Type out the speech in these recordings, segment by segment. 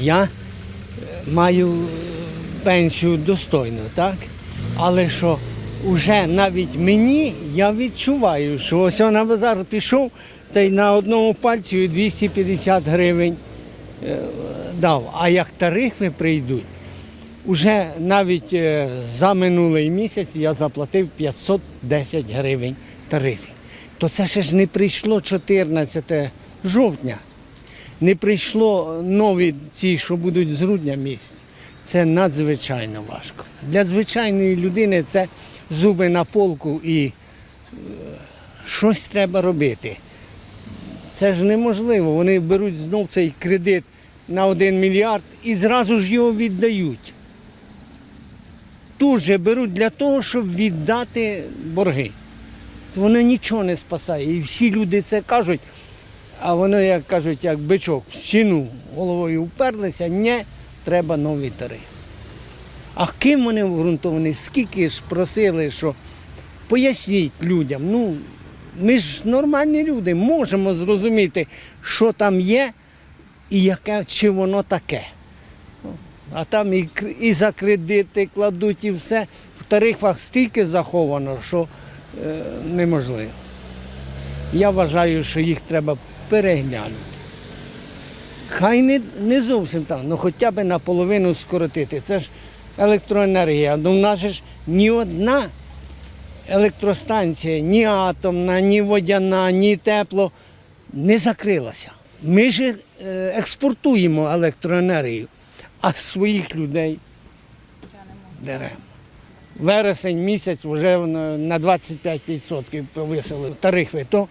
Я е, маю пенсію достойну, так? Але що вже навіть мені я відчуваю, що ось на базар пішов та й на одному пальці 250 гривень е, дав. А як тарифи прийдуть, Уже навіть е, за минулий місяць я заплатив 510 гривень тарифів. То це ще ж не прийшло 14 жовтня. Не прийшло нові ці, що будуть з грудня місяця. Це надзвичайно важко. Для звичайної людини це зуби на полку і е, щось треба робити. Це ж неможливо. Вони беруть знов цей кредит на 1 мільярд і зразу ж його віддають. Тут же беруть для того, щоб віддати борги. Воно нічого не спасає. І всі люди це кажуть, а воно, як кажуть, як бичок в стіну головою вперлися, ні, треба нові тарифи. А ким вони обґрунтовані? Скільки ж просили, що поясніть людям, ну, ми ж нормальні люди, можемо зрозуміти, що там є і яке, чи воно таке. А там і, і за кредити кладуть, і все. В тарифах стільки заховано, що е, неможливо. Я вважаю, що їх треба переглянути. Хай не, не зовсім там, ну хоча б наполовину скоротити. Це ж електроенергія. Ну в нас ж ні одна електростанція, ні атомна, ні водяна, ні тепло не закрилася. Ми ж е, експортуємо електроенергію, а своїх людей деремо. Вересень місяць вже на 25% повисили тарифи, то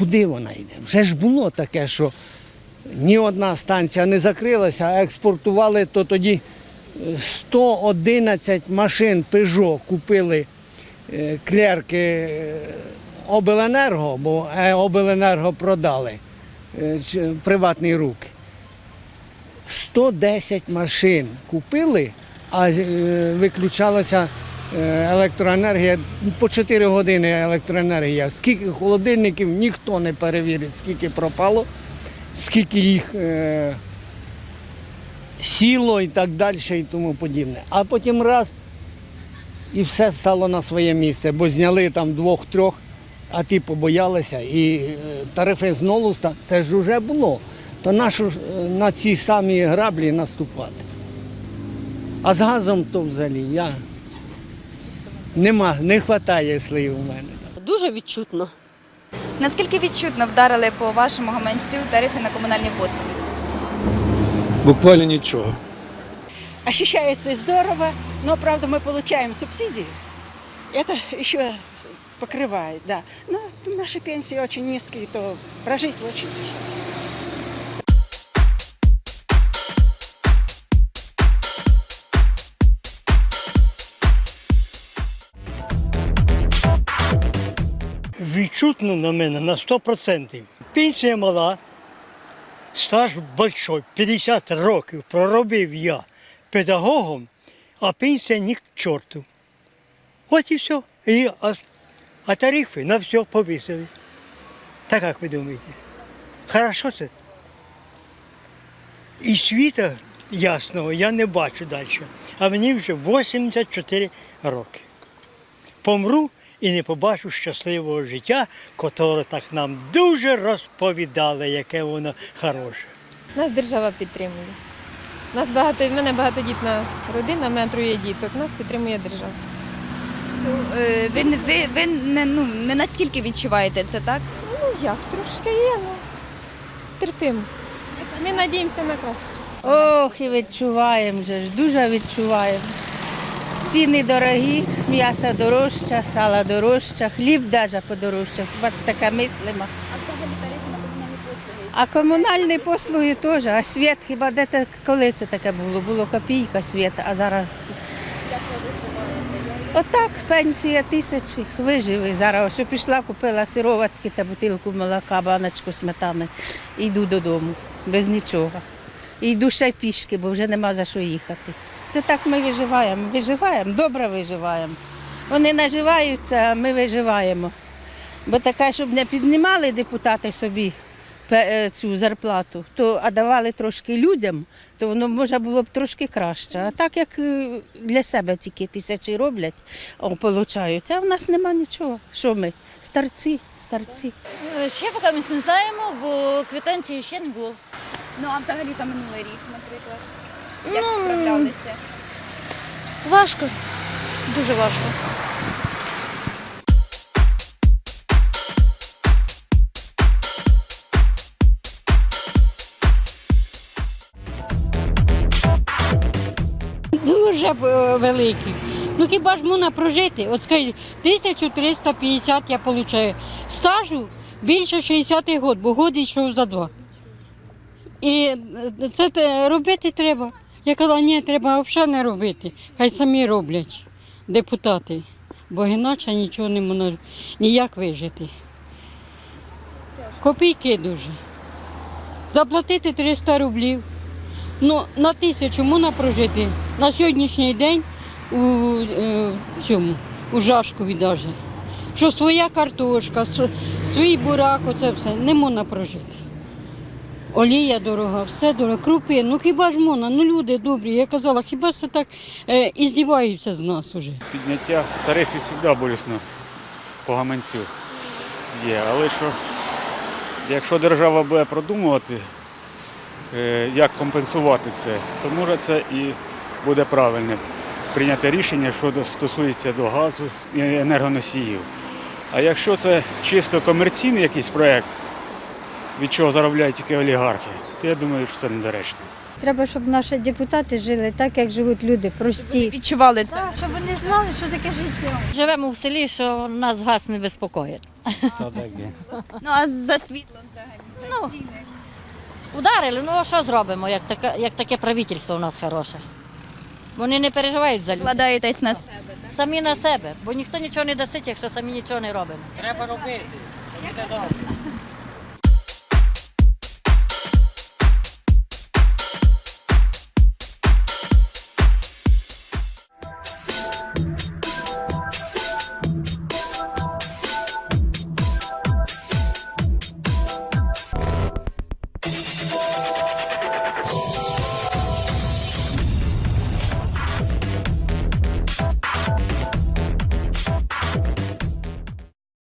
куди вона йде? Вже ж було таке, що ні одна станція не закрилася, а експортували, то тоді е, 111 машин Peugeot купили е, клерки е, Обленерго, бо е, Обленерго продали е, приватні руки. 110 машин купили, а е, виключалася е, електроенергія по 4 години електроенергія. Скільки холодильників ніхто не перевірить, скільки пропало, скільки їх е, сіло і так далі, і тому подібне. А потім раз і все стало на своє місце, бо зняли там двох-трьох, а ті побоялися, і е, тарифи знову ста- це ж вже було. То ж, е, на ці самі граблі наступати? А з газом то взагалі я нема, не вистачає слів у мене. Дуже відчутно. Наскільки відчутно вдарили по вашому гаманцю тарифи на комунальні послуги? Буквально нічого. Ощущается здорово, но, правда, мы получаем субсидии. Это еще покрывает, да. Но наши пенсии очень низкие, то прожить очень тяжело. Відчутно на мене на 100%. Пенсія мала, стаж большой, 50 років проробив я педагогом, а пенсія ні к чорту. От і все. І, а, а тарифи на все повісили. Так як ви думаєте? Хорошо це? І світа ясного я не бачу далі. А мені вже 84 роки помру і не побачу щасливого життя, котре так нам дуже розповідали, яке воно хороше. Нас держава підтримує. Нас багато, в мене багатодітна родина, в мене троє діток. Нас підтримує держава. Ну, е, Ви, не- ви, ви не, ну, не настільки відчуваєте це, так? Ну як, трошки є, ну терпимо. Ми надіємося на краще. Ох, і відчуваємо вже ж, дуже відчуваємо. Ціни дорогі, м'ясо дорожче, сало дорожче, хліб навіть подорожче. Хіба це таке мислимо. А комунальні послуги теж, а світ хіба де те, коли це таке було? Було копійка світ, а зараз. Отак, пенсія тисячі, виживи. Зараз ось пішла, купила сироватки та бутилку молока, баночку сметани. Йду додому, без нічого. І йду ще пішки, бо вже нема за що їхати. Це так ми виживаємо. Виживаємо, добре виживаємо. Вони наживаються, а ми виживаємо. Бо таке, щоб не піднімали депутати собі е, цю зарплату, то а давали трошки людям, то воно може було б трошки краще. А так як е, для себе тільки тисячі роблять, о, получають, а в нас нема нічого. Що ми? Старці, старці. Е, Ще поки ми не знаємо, бо квитанції ще не було. Ну а взагалі за минулий рік, наприклад. Як Ну, справлялися? Важко. Дуже важко. Дуже е, великий. Ну хіба ж можна прожити? От скажіть, 1350 я отримую. Стажу більше 60-й год, бо год йшов за два. І е, це робити треба. Я казала, ні, треба взагалі не робити. Хай самі роблять депутати, бо іначе нічого не можна ніяк вижити. Копійки дуже. Заплатити 300 рублів. Ну, на тисячу можна прожити на сьогоднішній день у е, цьому, у Жашкові навіть. Що своя картошка, свій бурак, оце все не можна прожити. Олія дорога, все дорого, крупи. Ну хіба ж можна? Ну люди добрі. Я казала, хіба це так е, і здіваються з нас уже. Підняття тарифів завжди болісно по гаманцю є. Але що, якщо держава буде продумувати, е, як компенсувати це, то може це і буде правильне прийняти рішення, що стосується до газу і енергоносіїв. А якщо це чисто комерційний якийсь проєкт, від чого заробляють тільки олігархи, то я думаю, що це недоречно. Треба, щоб наші депутати жили так, як живуть люди, прості. Відчували це? Так, щоб вони знали, що таке життя. Живемо в селі, що нас газ не безпокоїть. Ну а за світлом взагалі? За Ну, ціни? Ударили, ну а що зробимо, як таке, як таке правительство у нас хороше. Вони не переживають за людей. Вкладаєтесь на себе. Самі на себе, бо ніхто нічого не дасть, якщо самі нічого не робимо. Треба робити.